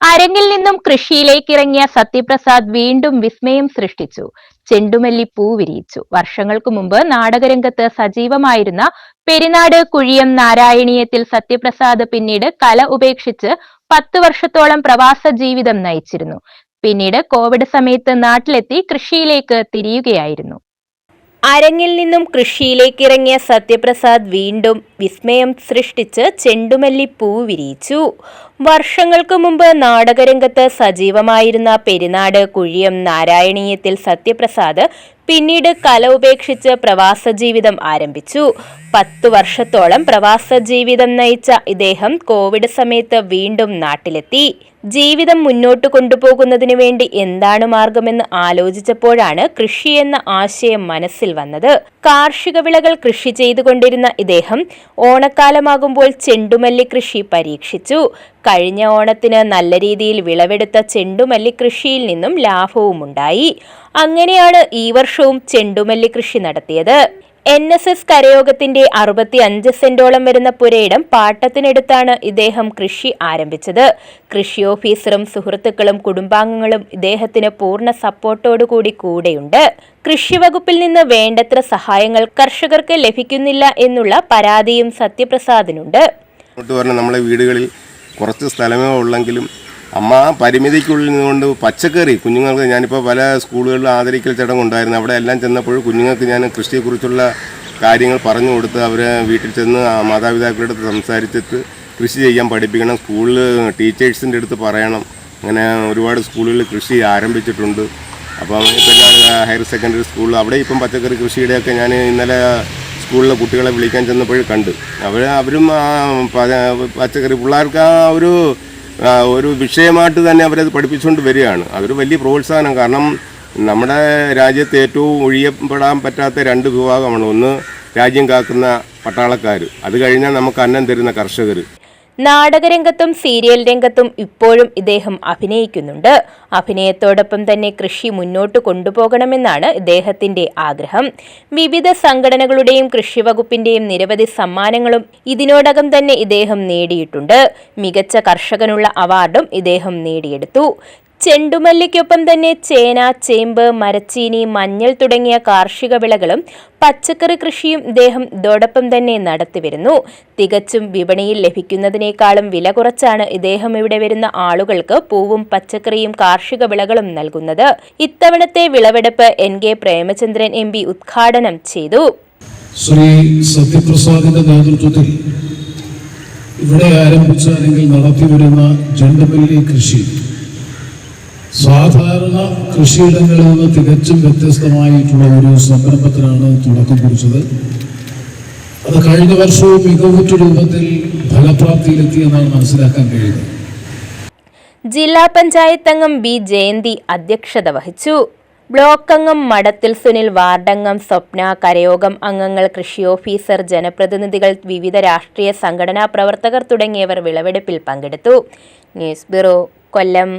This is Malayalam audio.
അരങ്ങിൽ നിന്നും കൃഷിയിലേക്ക് ഇറങ്ങിയ സത്യപ്രസാദ് വീണ്ടും വിസ്മയം സൃഷ്ടിച്ചു. ചെണ്ടുമല്ലി പൂ വിരിയിച്ചു. വർഷങ്ങൾക്ക് മുമ്പ് നാടകരംഗത്ത് സജീവമായിരുന്ന പെരിനാട് കുഴിയം നാരായണീയത്തിൽ സത്യപ്രസാദ് പിന്നീട് കല ഉപേക്ഷിച്ച് പത്ത് വർഷത്തോളം പ്രവാസ ജീവിതം നയിച്ചിരുന്നു. പിന്നീട് കോവിഡ് സമയത്ത് നാട്ടിലെത്തി കൃഷിയിലേക്ക് തിരിയുകയായിരുന്നു. അരങ്ങിൽ നിന്നും കൃഷിയിലേക്ക് ഇറങ്ങിയ സത്യപ്രസാദ് വീണ്ടും വിസ്മയം സൃഷ്ടിച്ച് ചെണ്ടുമല്ലി പൂ വിരിയിച്ചു. വർഷങ്ങൾക്ക് മുമ്പ് നാടകരംഗത്ത് സജീവമായിരുന്ന പെരിനാട് കുഴിയം നാരായണീയത്തിൽ സത്യപ്രസാദ് പിന്നീട് കല ഉപേക്ഷിച്ച് പ്രവാസ ജീവിതം ആരംഭിച്ചു. പത്ത് വർഷത്തോളം പ്രവാസ ജീവിതം നയിച്ച ഇദ്ദേഹം കോവിഡ് സമയത്ത് വീണ്ടും നാട്ടിലെത്തി. ജീവിതം മുന്നോട്ട് കൊണ്ടുപോകുന്നതിനു വേണ്ടി എന്താണ് മാർഗമെന്ന് ആലോചിച്ചപ്പോഴാണ് കൃഷി എന്ന ആശയം മനസ്സിൽ വന്നത്. കാർഷിക വിളകൾ കൃഷി ചെയ്തുകൊണ്ടിരുന്ന ഇദ്ദേഹം ഓണക്കാലമാകുമ്പോൾ ചെണ്ടുമല്ലി കൃഷി പരീക്ഷിച്ചു. കഴിഞ്ഞ ഓണത്തിന് നല്ല രീതിയിൽ വിളവെടുത്ത ചെണ്ടുമല്ലി കൃഷിയിൽ നിന്നും ലാഭവുമുണ്ടായി. അങ്ങനെയാണ് ഈ വർഷവും ചെണ്ടുമല്ലി കൃഷി നടത്തിയത്. എൻ എസ് എസ് കരയോഗത്തിന്റെ അറുപത്തി അഞ്ച് സെന്റോളം വരുന്ന പുരയിടം പാട്ടത്തിനെടുത്താണ് ഇദ്ദേഹം കൃഷി ആരംഭിച്ചത്. കൃഷി ഓഫീസറും സുഹൃത്തുക്കളും കുടുംബാംഗങ്ങളും ഇദ്ദേഹത്തിന് പൂർണ സപ്പോർട്ടോടുകൂടി കൂടെയുണ്ട്. കൃഷിവകുപ്പിൽ നിന്ന് വേണ്ടത്ര സഹായങ്ങൾ കർഷകർക്ക് ലഭിക്കുന്നില്ല എന്നുള്ള പരാതിയും സത്യപ്രസാദിനുണ്ട്. നമ്മളെ വീടുകളിൽ കുറച്ച് സ്ഥലമേ ഉള്ളെങ്കിലും അമ്മ ആ പരിമിതിക്കുള്ളിൽ നിന്നുകൊണ്ട് പച്ചക്കറി. കുഞ്ഞുങ്ങൾക്ക് ഞാനിപ്പോൾ പല സ്കൂളുകളിലും ആദരിക്കൽ ചടങ്ങുണ്ടായിരുന്നു. അവിടെ എല്ലാം ചെന്നപ്പോൾ കുഞ്ഞുങ്ങൾക്ക് ഞാൻ കൃഷിയെക്കുറിച്ചുള്ള കാര്യങ്ങൾ പറഞ്ഞു കൊടുത്ത് അവരെ വീട്ടിൽ ചെന്ന് മാതാപിതാക്കളുടെ അടുത്ത് സംസാരിച്ചിട്ട് കൃഷി ചെയ്യാൻ പഠിപ്പിക്കണം. സ്കൂളിൽ ടീച്ചേഴ്സിന്റെ അടുത്ത് പറയണം. അങ്ങനെ ഒരുപാട് സ്കൂളുകളിൽ കൃഷി ആരംഭിച്ചിട്ടുണ്ട്. അപ്പം ഇപ്പം ഹയർ സെക്കൻഡറി സ്കൂളിൽ അവിടെ ഇപ്പം പച്ചക്കറി കൃഷിയുടെയൊക്കെ ഞാൻ ഇന്നലെ സ്കൂളിലെ കുട്ടികളെ വിളിക്കാൻ ചെന്നപ്പോൾ കണ്ട്. അവർ അവരും പച്ചക്കറി പിള്ളേർക്ക് ആ ഒരു ഒരു വിഷയമായിട്ട് തന്നെ അവരത് പഠിപ്പിച്ചുകൊണ്ട് വരികയാണ്. അതൊരു വലിയ പ്രോത്സാഹനം. കാരണം നമ്മുടെ രാജ്യത്ത് ഏറ്റവും ഒഴിയപ്പെടാൻ പറ്റാത്ത രണ്ട് വിഭാഗമാണ്. ഒന്ന് രാജ്യം കാക്കുന്ന പട്ടാളക്കാർ അത് കഴിഞ്ഞാൽ നമുക്ക് അന്നം തരുന്ന കർഷകർ നാടകരംഗത്തും സീരിയൽ രംഗത്തും ഇപ്പോഴും ഇദ്ദേഹം അഭിനയിക്കുന്നുണ്ട്. അഭിനയത്തോടൊപ്പം തന്നെ കൃഷി മുന്നോട്ട് കൊണ്ടുപോകണമെന്നാണ് ഇദ്ദേഹത്തിന്റെ ആഗ്രഹം. വിവിധ സംഘടനകളുടെയും കൃഷി വകുപ്പിന്റെയും നിരവധി സമ്മാനങ്ങളും ഇതിനോടകം തന്നെ ഇദ്ദേഹം നേടിയിട്ടുണ്ട്. മികച്ച കർഷകനുള്ള അവാർഡും ഇദ്ദേഹം നേടിയെടുത്തു. ചെണ്ടുമല്ലിക്കൊപ്പം തന്നെ ചേന ചേമ്പ് മരച്ചീനി മഞ്ഞൾ തുടങ്ങിയ കാർഷിക വിളകളും പച്ചക്കറി കൃഷിയും ഇദ്ദേഹം ഇതോടൊപ്പം തന്നെ നടത്തിവരുന്നു തികച്ചും വിപണിയിൽ ലഭിക്കുന്നതിനേക്കാളും വില കുറച്ചാണ് ഇദ്ദേഹം ഇവിടെ വരുന്ന ആളുകൾക്ക് പൂവും പച്ചക്കറിയും കാർഷിക വിളകളും നൽകുന്നത്. ഇത്തവണത്തെ വിളവെടുപ്പ് N. K. Premachandran M. P. ഉദ്ഘാടനം ചെയ്തു. ശ്രീ സത്യപ്രസാദിന്റെ നേതൃത്വത്തിൽ ഇവിടെ ആരംഭിച്ച അല്ലെങ്കിൽ നടത്തിവരുന്ന ചെണ്ടുമല്ലി കൃഷി സാധാരണ കൃഷിയിടങ്ങളിൽ നിന്ന് തികച്ചും വ്യത്യസ്തമായിട്ടുള്ള ഒരു സംരംഭത്തിനാണ് തുടക്കം കുറിച്ചത്. അത് കഴിഞ്ഞ വർഷവും മികവുറ്റ രൂപത്തിൽ ഫലപ്രാപ്തിയിലെത്തിയെന്നാണ് മനസ്സിലാക്കാൻ കഴിയുന്നത്. ജില്ലാ പഞ്ചായത്ത് അംഗം ബി ജയന്തി അധ്യക്ഷത വഹിച്ചു. ബ്ലോക്ക് അംഗം മടത്തിൽ സുനിൽ വാർഡംഗം സ്വപ്ന കരയോഗം അംഗങ്ങൾ കൃഷി ഓഫീസർ ജനപ്രതിനിധികൾ വിവിധ രാഷ്ട്രീയ സംഘടനാ പ്രവർത്തകർ തുടങ്ങിയവർ വിളവെടുപ്പിൽ പങ്കെടുത്തു. News bureau Kollam.